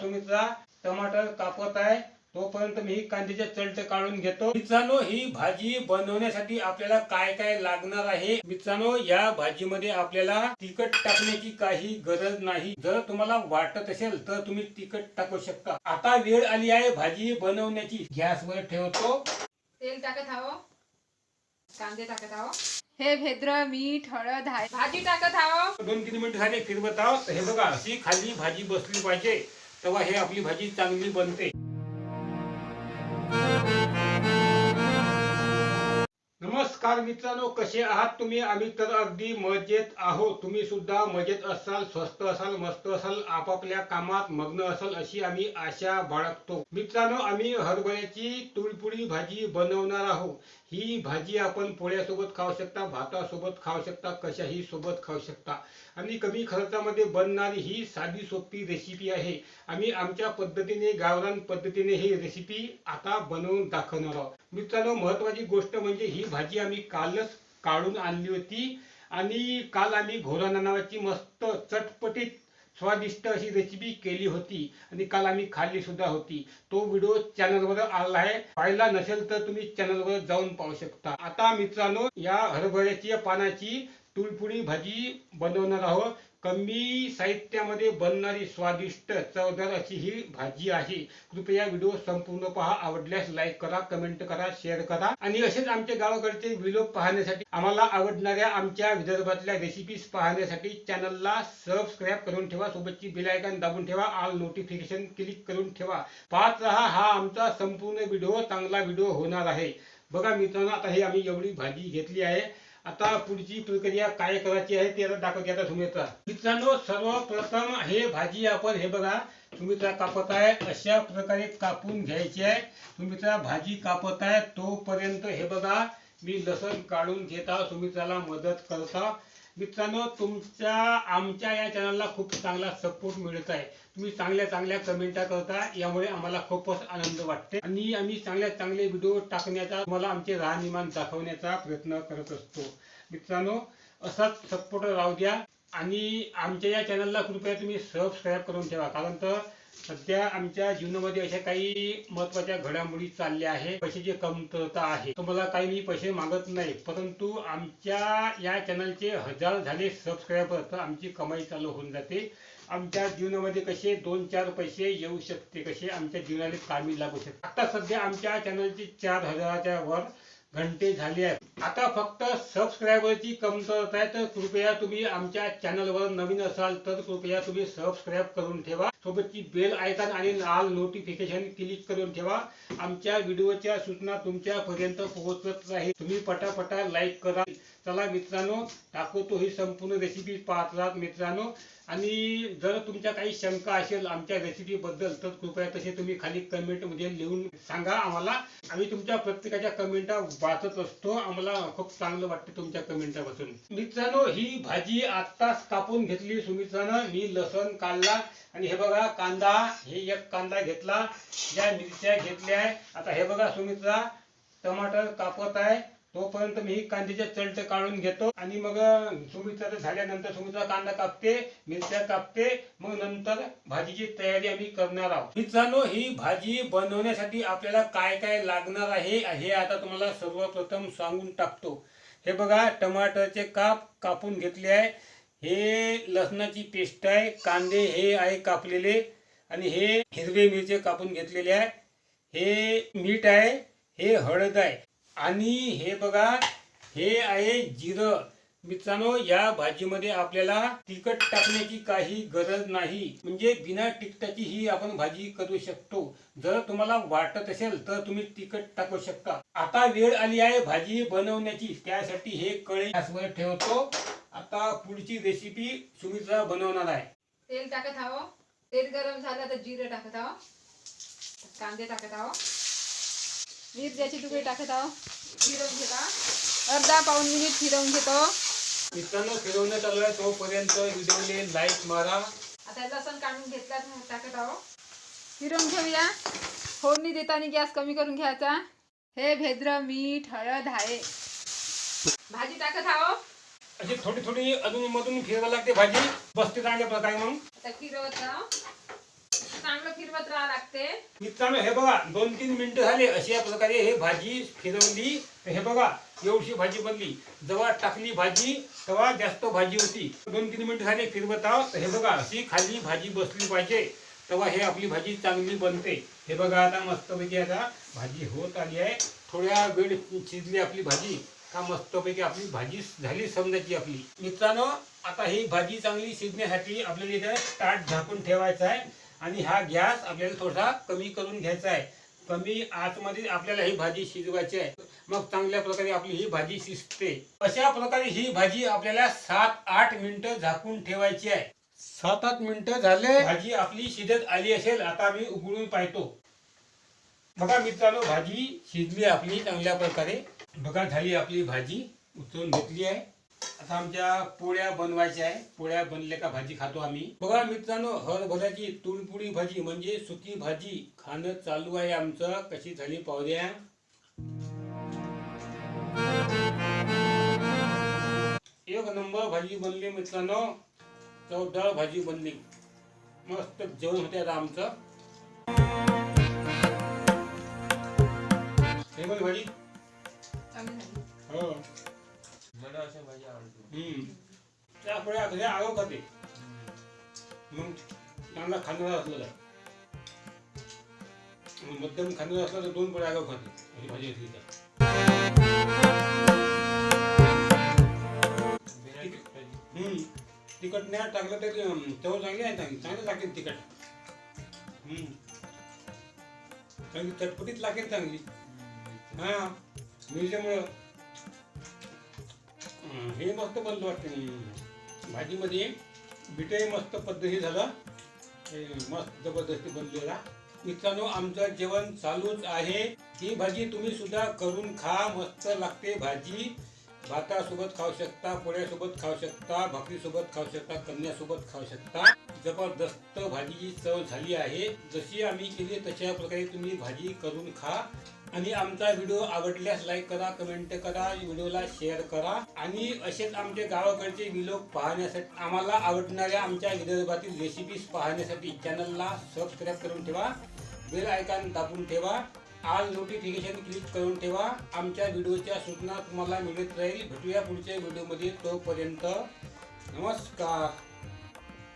सुमित्रा टमाटर कापत आहे. तोपर्यंत मी ही कांद्याचे चलट काढून घेतो. मित्रांनो ही भाजी बनवण्यासाठी आपल्याला काय काय लागणार आहे? मित्रांनो या भाजीमध्ये आपल्याला तिखट टाकण्याची काही गरज नाही. जर तुम्हाला वाटत असेल तर तुम्ही तिखट टाकू शकता. आता वेळ आली आहे भाजी बनवण्याची. गॅसवर ठेवतो. तेल टाकत हवं कांदे टाकत हवं हे भेद्र मीठ हळद आहे भाजी टाकत हवं दोन तीन मिनिट झाले फिरवत आहोत. हे बघा अशी खाली भाजी बसली पाहिजे. तेव्हा हे आपली भाजी चांगली बनते. नमस्कार मित्रांनो कसे आहात तुम्ही? आम्ही तर अगदी मजेत आहोत. तुम्ही सुद्धा मजेत असाल स्वस्त असाल मस्त असाल आपापल्या कामात मग्न असाल अशी आम्ही आशा बाळगतो. मित्रांनो आम्ही हरभऱ्याची तुळपुळी भाजी बनवणार आहोत. ही भाजी आपण पोळ्यासोबत खाऊ शकता भातासोबत खाऊ शकता कशाही सोबत खाऊ शकता. आणि कमी खर्चामध्ये बनणारी ही साधी सोपी रेसिपी आहे. आम्ही आमच्या पद्धतीने गावरान पद्धतीने ही रेसिपी आता बनवून दाखवणार आहोत. मित्रांनो महत्वाची गोष्ट म्हणजे ही भाजी आम्ही कालच काढून आणली होती. आणि काल आम्ही घोराना नावाची मस्त चटपटीत स्वादिष्ट अशी रेसिपी केली होती. आणि काल आम्ही खाल्ली सुद्धा होती. तो व्हिडिओ चॅनलवर आला आहे. पाहिला नसेल तर तुम्ही चॅनलवर जाऊन पाहू शकता. आता मित्रांनो या हरभऱ्याची पानाची तुळपुळी भाजी बनवणार आहोत. कमी साहित्यामध्ये बनणारी स्वादिष्ट चवदार अशी ही भाजी आहे. कृपया व्हिडिओ संपूर्ण पहा. आवडल्यास लाईक करा कमेंट करा शेअर करा. आणि असेच आमच्या गावाकडचे व्हिडिओ पाहण्यासाठी आम्हाला आवडणाऱ्या आमच्या विदर्भातल्या रेसिपीज पाहण्यासाठी चॅनलला सबस्क्राईब करून ठेवा. सोबतची बिलायकन दाबून ठेवा. ऑल नोटिफिकेशन क्लिक करून ठेवा. पाहत रहा. हा आमचा संपूर्ण व्हिडिओ. चांगला व्हिडिओ होणार आहे. बघा मित्रांनो आता हे आम्ही एवढी भाजी घेतली आहे. आता पुढची प्रक्रिया काय करायची आहे ते दाखवते आता सुमित्रा. मित्रांनो सर्वप्रथम हे भाजी आपण हे बघा सुमित्रा कापत आहे. अशा प्रकारे कापून घ्यायची आहे. सुमित्रा भाजी कापत आहे. तोपर्यंत हे बघा मी लसण काढून घेता सुमित्राला मदत करता. मित्रांनो तुमच्या आमच्या या चॅनलला खूप चांगला सपोर्ट मिळत आहे. तुम्ही चांगल्या चांगल्या कमेंटा करता यामुळे आम्हाला खूपच आनंद वाटते आणि आम्ही चांगल्या चांगले व्हिडिओ टाकण्याचा तुम्हाला आमचे राहणीमान दाखवण्याचा प्रयत्न करत असतो. मित्रांनो असाच सपोर्ट राहू द्या. आणि आमच्या या चॅनलला कृपया तुम्ही सबस्क्राईब करून ठेवा. कारण तर सध्या आमच्या जीवनामध्ये अशा काही महत्त्वाच्या घडामोडी चालल्या आहे पैशाची कमतरता आहे. तुम्हाला काही मी पैसे मागत नाही परंतु आमच्या या चॅनलचे हजार झाले सबस्क्रायबर तर आमची कमाई चालू होऊन जाते. आमच्या जीवनामध्ये कसे दोन चार पैसे येऊ शकते कसे आमच्या जीवनाला कामी लागू शकते. आता सध्या आमच्या चॅनलचे चार हजाराच्या वर घंटे झाले आहेत. आता फक्त सबस्क्रायबरची कमतरता आहे तर कृपया तुम्ही आमच्या चॅनलवर नवीन असाल तर कृपया तुम्ही सबस्क्राईब करून ठेवा. सोबतची बेल आयकॉन आणि लाल नोटिफिकेशन क्लिक करून ठेवा. आमच्या व्हिडिओच्या सूचना तुमच्यापर्यंत पोहोचत राहील. तुम्ही पटापटा लाईक करा. चला मित्रांनो दाखवतो ही संपूर्ण रेसिपी पाहत राहत मित्रांनो. आणि जर तुमच्या काही शंका असेल आमच्या रेसिपी बद्दल तर कृपया तसे तुम्ही खाली कमेंटमध्ये लिहून सांगा आम्हाला. आम्ही तुमच्या प्रत्येकाच्या कमेंटा वाचत असतो. आम्हाला खूप चांगलं वाटतं तुमच्या कमेंटापासून मित्रांनो ही भाजी आत्ताच कापून घेतली सुमित्रानं. मी लसण काढला. आणि हे बघा कांदा हे एक कांदा घेतला. ज्या मिरच्या घेतल्या आहे आता हे बघा सुमित्रा टमाटर कापत आहे. तोपर्यंत मी कांद्याच्या कांद्याचे चलट काढून घेतो आणि मग सुमित्रा झाल्यानंतर सुमित्रा कांदा कापते मिरच्या कापते मग नंतर भाजीची तयारी आम्ही करणार आहोत. मित्रांनो ही भाजी बनवण्यासाठी आपल्याला काय काय लागणार आहे हे आता तुम्हाला सर्वप्रथम सांगून टाकतो. हे बघा टमाटरचे काप कापून घेतले आहे. हे लसणाची पेस्ट आहे कांदे हे आहे कापलेले आणि हे हिरवे मिरचे कापून घेतलेले आहे. हे मीठ आहे हे हळद आहे. आणि हे बघा हे आहे जिरं. मित्रांनो या भाजीमध्ये आपल्याला तिखट टाकण्याची काही गरज नाही. म्हणजे बिना तिखटाची ही आपण भाजी करू शकतो. जर तुम्हाला वाटत असेल तर तुम्ही तिखट टाकू शकता. आता वेळ आली आहे भाजी बनवण्याची. त्यासाठी हे कळे गॅसवर ठेवतो. आता पुढची रेसिपी सुमित्रा बनवणार आहे. तेल टाकत हवं तेल गरम झालं तर जिरं टाकत हवं कांदे टाकत हवं मिरच्याची तुकडे टाकत हवं फिरवून घेता? अर्धा पाऊन मिनिट फिरवून घेतो. मित्रांनो फिरवण्यात आलो आहे तोपर्यंत व्हिडिओने लाईक मारा. आता लसण काढून घेतला टाकत आहो. फिरवून घेऊया. फोडणी देताना गॅस कमी करून घ्यायचा. हे भेद्र मीठ हळद आहे. भाजी टाकत आहो. अशी थोडी थोडी अधून मधून फिरवायला लागते भाजी. बसते चांगल्या प्रकारे मग आता फिरवत राहा चांगलं फिरवत राहा लागते. मित्रांनो हे बघा दोन तीन मिनिटं झाले. अशा प्रकारे हे भाजी फिरवली. हे बघा एवढी भाजी बनली. जेव्हा टाकली भाजी तेव्हा जास्त भाजी होती. दोन तीन मिनिटं झाले फिरवत आहोत. हे बघा अशी खाली भाजी बसली पाहिजे. तेव्हा हे आपली भाजी चांगली बनते. हे बघा आता मस्तपैकी आता भाजी होत आली आहे. थोड्या वेळ शिजली आपली भाजी. का मस्तपैकी आपली भाजी झाली समजायची आपली. मित्रांनो आता ही भाजी चांगली शिजण्यासाठी आपल्याला इथं ताट झाकून ठेवायचं आहे. आणि हा गॅस आपल्याला थोडासा कमी करून घ्यायचा आहे. कमी आतमध्ये आपल्याला ही भाजी शिजवायची आहे. मग चांगल्या प्रकारे आपली ही भाजी शिजते. अशा प्रकारे ही भाजी आपल्याला सात आठ मिनिटं झाकून ठेवायची आहे. सात आठ मिनिटं झाले. भाजी आपली शिजत आली असेल आता मी उघडून पाहतो. बघा मित्रांनो भाजी शिजली आपली चांगल्या प्रकारे. बघा झाली आपली भाजी. उचलून घेतली आहे. आता आमच्या पोळ्या बनवायच्या आहे. पोळ्या बनल्या का भाजी खातो आम्ही. बघा मित्रांनो हरभऱ्याची तुळपुडी भाजी म्हणजे सुकी भाजी खाणं चालू आहे आमचं. कशी झाली पाहुद्या एक नंबर भाजी बनली मित्रांनो. चवदार भाजी बनली. मस्त जेवण होते आता आमचं. हे बघ भाजी. चांगली झाली. हो. मला अशा भाजी आवडतो हम्म. त्या पोळ्या खाते मग चांगला खाणारा असलेला मग मध्यम खाणारा असला तर दोन पडे आगाव खाते अशी भाजी असली तर. तिखट नाही टाकलं तरी अं, चव चांगली आहे चांगली. चांगलं लागेल तिखट. चांगली चटपटीत लागेल चांगली. हम्म. हा. मिरच्यामुळं हे मस्त बनलं वाटतं. भाजीमध्ये बिटही मस्त पद्धती झालं. हे मस्त जबरदस्ती बनलेला. मित्रांनो आमचं जेवण चालूच आहे. ही भाजी तुम्ही सुद्धा करून खा. मस्त लागते भाजी. भातासोबत खाऊ शकता पोळ्यासोबत खाऊ शकता भाकरीसोबत खाऊ शकता कन्यासोबत खाऊ शकता. जबरदस्त भाजीची चव झाली आहे. जशी आम्ही केली तशा प्रकारे तुम्ही भाजी करून खा. आणि आमचा व्हिडिओ आवडल्यास लाईक करा कमेंट करा व्हिडिओला शेअर करा. आणि असेच आमचे गावाकडचे विलोक पाहण्यासाठी आम्हाला आवडणाऱ्या आमच्या विदर्भातील रेसिपीज पाहण्यासाठी चॅनलला सबस्क्राईब करून ठेवा. बेल आयकॉन दाबून ठेवा. आल नोटिफिकेशन क्लिक करून ठेवा. आमच्या व्हिडिओच्या सूचना तुम्हाला मिळत राहील. भेटूया पुढच्या व्हिडिओमध्ये तोपर्यंत. नमस्कार.